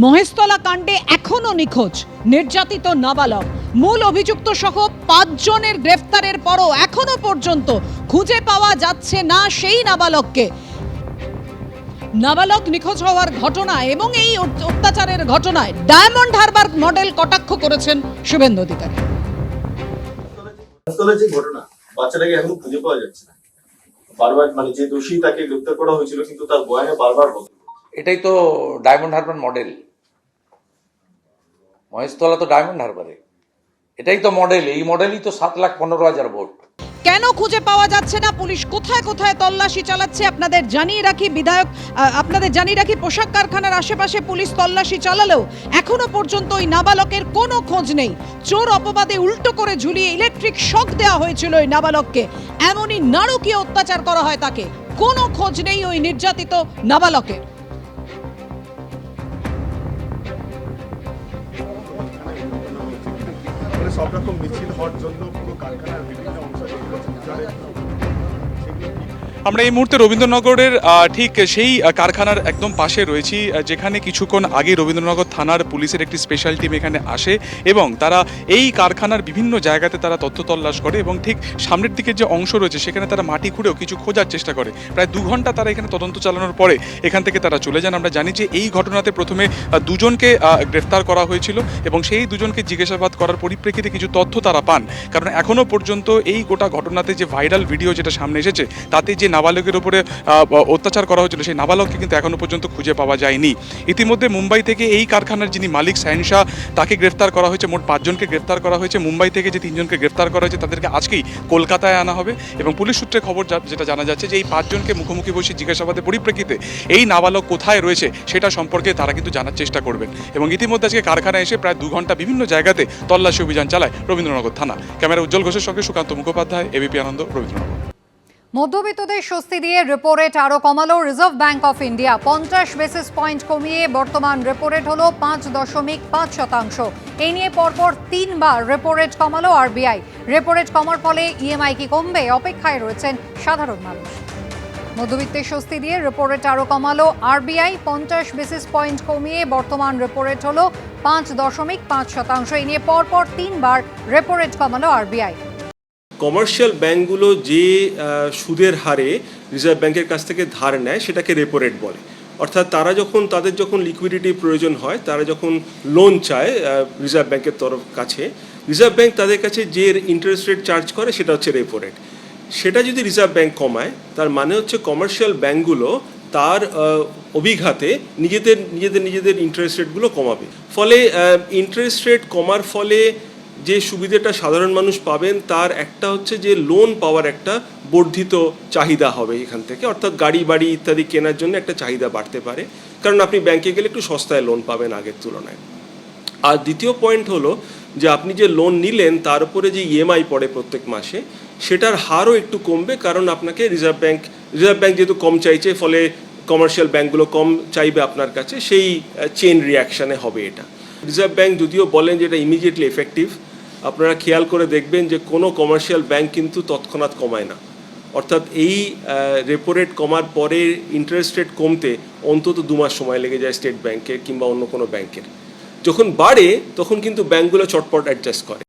মহেশতলা কাণ্ডে এখনও নিখোঁজ, নির্যাতিত নাবালক। মূল অভিযুক্ত সহ পাঁচজনের গ্রেফতারের পরও এখনও পর্যন্ত খুঁজে পাওয়া যাচ্ছে না সেই নাবালককে। নাবালক নিখোঁজ হওয়ার ঘটনা এবং এই অত্যাচারের ঘটনায় ডায়মন্ড হারবার মডেল কটাক্ষ করেছেন শুভেন্দু অধিকারী। যে ঘটনা, বাচ্চাটাকে এখনও খুঁজে পাওয়া যাচ্ছে না। বারবার মানে যে দোষী তাকে গ্রেপ্তার করা হয়েছিল, কিন্তু তার বয়ানে বারবার বদল। এটাই তো ডায়মন্ড হারবার মডেল মহেশতলা তো ডায়মন্ড হারবারে এটাই তো মডেল এই মডেলই তো সাত লাখ পনেরো হাজার ভোট। কেন খুঁজে পাওয়া যাচ্ছে না? পুলিশ কোথায় কোথায় তল্লাশি চালাচ্ছে? আপনাদের জানিয়ে রাখি, বিধায়ক আপনাদের জানিয়ে রাখি, পোশাক কারখানার আশেপাশে পুলিশ তল্লাশি চালালেও এখনও পর্যন্ত ওই নাবালকের কোনো খোঁজ নেই। চোর অপবাদে উল্টো করে ঝুলিয়ে ইলেকট্রিক শক দেওয়া হয়েছিল ওই নাবালককে। এমনই নারকীয় অত্যাচার করা হয় তাকে। কোনো খোঁজ নেই ওই নির্যাতিত নাবালকের। সব রকম মিছিল হওয়ার জন্য পুরো কারখানার বিভিন্ন অংশ আমরা এই মুহূর্তে রবীন্দ্রনগরের ঠিক সেই কারখানার একদম পাশে রয়েছি যেখানে কিছুক্ষণ আগে রবীন্দ্রনগর থানার পুলিশের একটি স্পেশাল টিম এখানে আসে এবং তারা এই কারখানার বিভিন্ন জায়গাতে তারা তথ্য তল্লাশ করে এবং ঠিক সামনের দিকে যে অংশ রয়েছে, সেখানে তারা মাটি খুঁড়েও কিছু খোঁজার চেষ্টা করে। প্রায় দু ঘণ্টা তারা এখানে তদন্ত চালানোর পরে এখান থেকে তারা চলে যান। আমরা জানি যে এই ঘটনাতে প্রথমে দুজনকে গ্রেফতার করা হয়েছিল এবং সেই দুজনকে জিজ্ঞাসাবাদ করার পরিপ্রেক্ষিতে কিছু তথ্য তারা পান। কারণ এখনও পর্যন্ত এই গোটা ঘটনাতে যে ভাইরাল ভিডিও যেটা সামনে এসেছে, তাতে যে নাবালকের উপরে অত্যাচার করা হয়েছিল, সেই নাবালককে কিন্তু এখনও পর্যন্ত খুঁজে পাওয়া যায়নি। ইতিমধ্যে মুম্বাই থেকে এই কারখানার যিনি মালিক সায়নশা তাকে গ্রেফতার করা হয়েছে, মোট পাঁচজনকে গ্রেফতার করা হয়েছে। মুম্বাই থেকে যে তিনজনকে গ্রেফতার করা হয়েছে, তাদেরকে আজকেই কলকাতায় আনা হবে। এবং পুলিশ সূত্রে খবর যেটা জানা যাচ্ছে যে এই পাঁচজনকে মুখোমুখি বসে জিজ্ঞাসাবাদের পরিপ্রেক্ষিতে এই নাবালক কোথায় রয়েছে, সেটা সম্পর্কে তারা কিন্তু জানার চেষ্টা করবেন। এবং ইতিমধ্যে আজকে কারখানায় এসে প্রায় দু ঘণ্টা বিভিন্ন জায়গাতে তল্লাশি অভিযান চালায় রবীন্দ্রনগর থানা। ক্যামেরা উজ্জ্বল ঘোষের সঙ্গে সুকান্ত মুখোপাধ্যায় এবিপি আনন্দ, রবীন্দ্রনগর। মধ্যবিত্তদের স্বস্তি দিয়ে রেপো রেট আরও কমালো রিজার্ভ ব্যাংক অফ ইন্ডিয়া পঞ্চাশ বেসিস পয়েন্ট কমিয়ে বর্তমান রেপো রেট হলো পাঁচ দশমিক পাঁচ শতাংশ। এই নিয়ে পরপর তিনবার রেপো রেট কমালো আরবিআই রেপো রেট কমার ফলে ইএমআই কি কমবে? অপেক্ষায় রয়েছেন সাধারণ মানুষ। মধ্যবিত্তের স্বস্তি দিয়ে রেপো রেট আরও কমালো আরবিআই পঞ্চাশ বেসিস পয়েন্ট কমিয়ে বর্তমান রেপো রেট হলো পাঁচ দশমিক পাঁচ শতাংশ। এই নিয়ে পরপর তিনবার রেপো রেট কমালো আরবিআই কমার্শিয়াল ব্যাংকগুলো যে সুদের হারে রিজার্ভ ব্যাংকের কাছ থেকে ধার নেয়, সেটাকে রেপো রেট বলে। অর্থাৎ তারা যখন, তাদের যখন লিকুইডিটি প্রয়োজন হয়, তারা যখন লোন চায় রিজার্ভ ব্যাংকের তরফ কাছে রিজার্ভ ব্যাংক তাদের কাছে যে ইন্টারেস্ট রেট চার্জ করে, সেটা হচ্ছে রেপো রেট সেটা যদি রিজার্ভ ব্যাংক কমায়, তার মানে হচ্ছে কমার্শিয়াল ব্যাংকগুলো তার অভিঘাতে নিজেদের নিজেদের নিজেদের ইন্টারেস্ট রেটগুলো কমাবে। ফলে ইন্টারেস্ট রেট কমার ফলে যে সুবিধাটা সাধারণ মানুষ পাবেন, তার একটা হচ্ছে যে লোন পাওয়ার একটা বর্ধিত চাহিদা হবে এখান থেকে। অর্থাৎ গাড়ি, বাড়ি ইত্যাদি কেনার জন্য একটা চাহিদা বাড়তে পারে। কারণ আপনি ব্যাংকে গেলে একটু সস্তায় লোন পাবেন আগের তুলনায়। আর দ্বিতীয় পয়েন্ট হলো যে আপনি যে লোন নিলেন, তার উপরে যে ইএমআই পড়ে প্রত্যেক মাসে, সেটার হারও একটু কমবে কারণ আপনাকে রিজার্ভ ব্যাংক রিজার্ভ ব্যাংক যেহেতু কম চাইছে, ফলে কমার্শিয়াল ব্যাংকগুলো কম চাইবে আপনার কাছে, সেই চেন রিয়াকশানে হবে এটা। রিজার্ভ ব্যাংক যদিও বলেন যে এটা ইমিডিয়েটলি এফেক্টিভ আপনারা খেয়াল করে দেখবেন যে কোনো কমার্শিয়াল ব্যাংক কিন্তু তৎক্ষণাৎ কমায় না। অর্থাৎ এই রেপো রেট কমার পরে ইন্টারেস্ট রেট কমতে অন্তত দু মাস সময় লেগে যায় স্টেট ব্যাংকের কিংবা অন্য কোনো ব্যাংকের যখন বাড়ে, তখন কিন্তু ব্যাংকগুলো চটপট অ্যাডজাস্ট করে।